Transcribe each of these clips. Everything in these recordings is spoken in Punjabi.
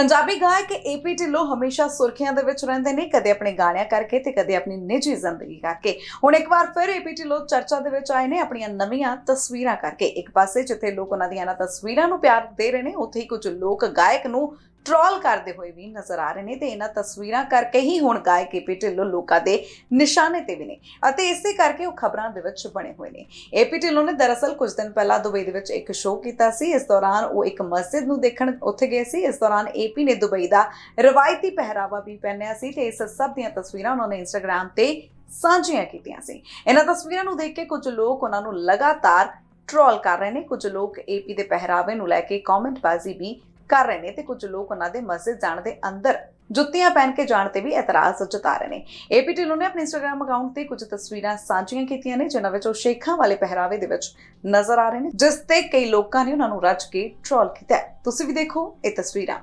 ਪੰਜਾਬੀ ਗਾਇਕ ਏਪੀ ਢਿੱਲੋਂ ਹਮੇਸ਼ਾ ਸੁਰਖੀਆਂ ਦੇ ਵਿੱਚ ਰਹਿੰਦੇ ਨੇ, ਕਦੇ ਆਪਣੇ ਗਾਣਿਆਂ ਕਰਕੇ ਤੇ ਕਦੇ ਆਪਣੀ ਨਿੱਜੀ ਜ਼ਿੰਦਗੀ ਕਰਕੇ। ਹੁਣ ਇੱਕ ਵਾਰ ਫਿਰ ਏਪੀ ਢਿੱਲੋਂ ਚਰਚਾ ਦੇ ਵਿੱਚ ਆਏ ਨੇ ਆਪਣੀਆਂ ਨਵੀਆਂ ਤਸਵੀਰਾਂ ਕਰਕੇ। ਇੱਕ ਪਾਸੇ ਜਿੱਥੇ ਲੋਕ ਉਹਨਾਂ ਦੀਆਂ ਇਹਨਾਂ ਤਸਵੀਰਾਂ ਨੂੰ ਪਿਆਰ ਦੇ ਰਹੇ ਨੇ, ਉੱਥੇ ਹੀ ਕੁਝ ਲੋਕ ਗਾਇਕ ਨੂੰ ਟਰੋਲ ਕਰਦੇ ਹੋਏ ਵੀ ਨਜ਼ਰ ਆ ਰਹੇ ਨੇ ਤੇ ਇਹਨਾਂ ਤਸਵੀਰਾਂ ਕਰਕੇ ਹੀ ਹੁਣ ਗਾਇਕ ਏਪੀ ਢਿੱਲੋਂ ਲੋਕਾਂ ਦੇ ਨਿਸ਼ਾਨੇ ਤੇ ਵੀ ਨੇ ਅਤੇ ਇਸੇ ਕਰਕੇ ਉਹ ਖਬਰਾਂ ਦੇ ਵਿੱਚ ਬਣੇ ਹੋਏ ਨੇ। ਏਪੀ ਢਿੱਲੋਂ ਨੇ ਦਰਅਸਲ ਕੁਝ ਦਿਨ ਪਹਿਲਾਂ ਦੁਬਈ ਦੇ ਵਿੱਚ ਇੱਕ ਸ਼ੋਅ ਕੀਤਾ ਸੀ। ਇਸ ਦੌਰਾਨ ਉਹ ਇੱਕ ਮਸਜਿਦ ਨੂੰ ਦੇਖਣ ਉੱਥੇ ਗਏ ਸੀ। ਇਸ ਦੌਰਾਨ ਏਪੀ ਨੇ ਦੁਬਈ ਦਾ ਰਵਾਇਤੀ ਪਹਿਰਾਵਾ ਵੀ ਪਹਿਨਿਆ ਸੀ ਤੇ ਇਸ ਸਭ ਦੀਆਂ ਤਸਵੀਰਾਂ ਉਹਨਾਂ ਨੇ ਇੰਸਟਾਗ੍ਰam ਤੇ ਸਾਂਝੀਆਂ ਕੀਤੀਆਂ ਸੀ। ਇਹਨਾਂ ਤਸਵੀਰਾਂ ਨੂੰ ਦੇਖ ਕੇ ਕੁਝ ਲੋਕ ਉਹਨਾਂ ਨੂੰ ਲਗਾਤਾਰ ਟਰੋਲ ਕਰ ਰਹੇ ਨੇ। ਕੁਝ ਲੋਕ ਏਪੀ ਦੇ ਪਹਿਰਾਵੇ ਨੂੰ ਲੈ ਕੇ ਕਮੈਂਟਬਾਜ਼ੀ ਵੀ ਕਰ ਰਹੇ ਨੇ ਤੇ ਕੁਝ ਲੋਕ ਉਹਨਾਂ ਦੇ ਮਸਜਿਦ ਜਾਣ ਦੇ ਅੰਦਰ ਜੁੱਤੀਆਂ ਪਹਿਨ ਕੇ ਜਾਣ ਤੇ ਵੀ ਇਤਰਾਜ਼ ਜਤਾ ਰਹੇ ਨੇ ਏਪੀ ਢਿੱਲੋਂ ਨੇ ਆਪਣੇ ਇੰਸਟਾਗ੍ਰam ਅਕਾਊਂਟ ਤੇ ਕੁਝ ਤਸਵੀਰਾਂ ਸਾਂਝੀਆਂ ਕੀਤੀਆਂ ਨੇ, ਜਿਨ੍ਹਾਂ ਵਿੱਚ ਉਹ ਸ਼ੇਖਾਂ ਵਾਲੇ ਪਹਿਰਾਵੇ ਦੇ ਵਿੱਚ ਨਜ਼ਰ ਆ ਰਹੇ ਨੇ, ਜਿਸ ਤੇ ਕਈ ਲੋਕਾਂ ਨੇ ਉਹਨਾਂ ਨੂੰ ਰੱਜ ਕੇ ਟ੍ਰੋਲ ਕੀਤਾ ਹੈ। ਤੁਸੀਂ ਵੀ ਦੇਖੋ ਇਹ ਤਸਵੀਰਾਂ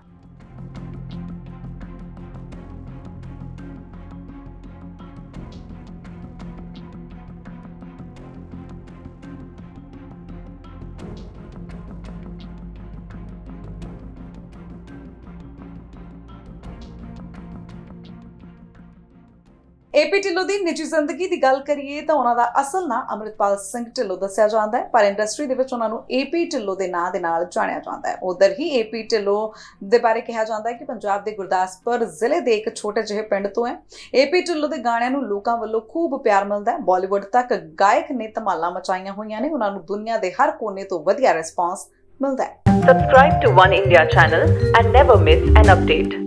ਏਪੀ ਢਿੱਲੋਂ ਦੀ ਨਿੱਜੀ ਜ਼ਿੰਦਗੀ ਦੀ ਗੱਲ ਕਰੀਏ ਤਾਂ ਉਹਨਾਂ ਦਾ ਅਸਲ ਨਾਂ ਅੰਮ੍ਰਿਤਪਾਲ ਸਿੰਘ ਢਿੱਲੋਂ ਦੱਸਿਆ ਜਾਂਦਾ ਹੈ। ਪਰ ਇੰਡਸਟਰੀ ਦੇ ਵਿੱਚ ਉਹਨਾਂ ਨੂੰ ਏਪੀ ਢਿੱਲੋਂ ਦੇ ਨਾਂ ਦੇ ਨਾਲ ਜਾਣਿਆ ਜਾਂਦਾ ਹੈ। ਉਧਰ ਹੀ ਏਪੀ ਢਿੱਲੋਂ ਦੇ ਬਾਰੇ ਕਿਹਾ ਜਾਂਦਾ ਹੈ ਕਿ ਪੰਜਾਬ ਦੇ ਗੁਰਦਾਸਪੁਰ ਜ਼ਿਲ੍ਹੇ ਦੇ ਇੱਕ ਛੋਟੇ ਜਿਹੇ ਪਿੰਡ ਤੋਂ ਹੈ। ਏਪੀ ਢਿੱਲੋਂ ਦੇ ਗਾਣਿਆਂ ਨੂੰ ਲੋਕਾਂ ਵੱਲੋਂ ਖੂਬ ਪਿਆਰ ਮਿਲਦਾ ਹੈ। ਬਾਲੀਵੁੱਡ ਤੱਕ ਗਾਇਕ ਨੇ ਧਮਾਲਾਂ ਮਚਾਈਆਂ ਹੋਈਆਂ ਨੇ। ਉਹਨਾਂ ਨੂੰ ਦੁਨੀਆ ਦੇ ਹਰ ਕੋਨੇ ਤੋਂ ਵਧੀਆ ਰਿਸਪਾਂਸ ਮਿਲਦਾ ਹੈ। Subscribe to One India channel and never miss an update.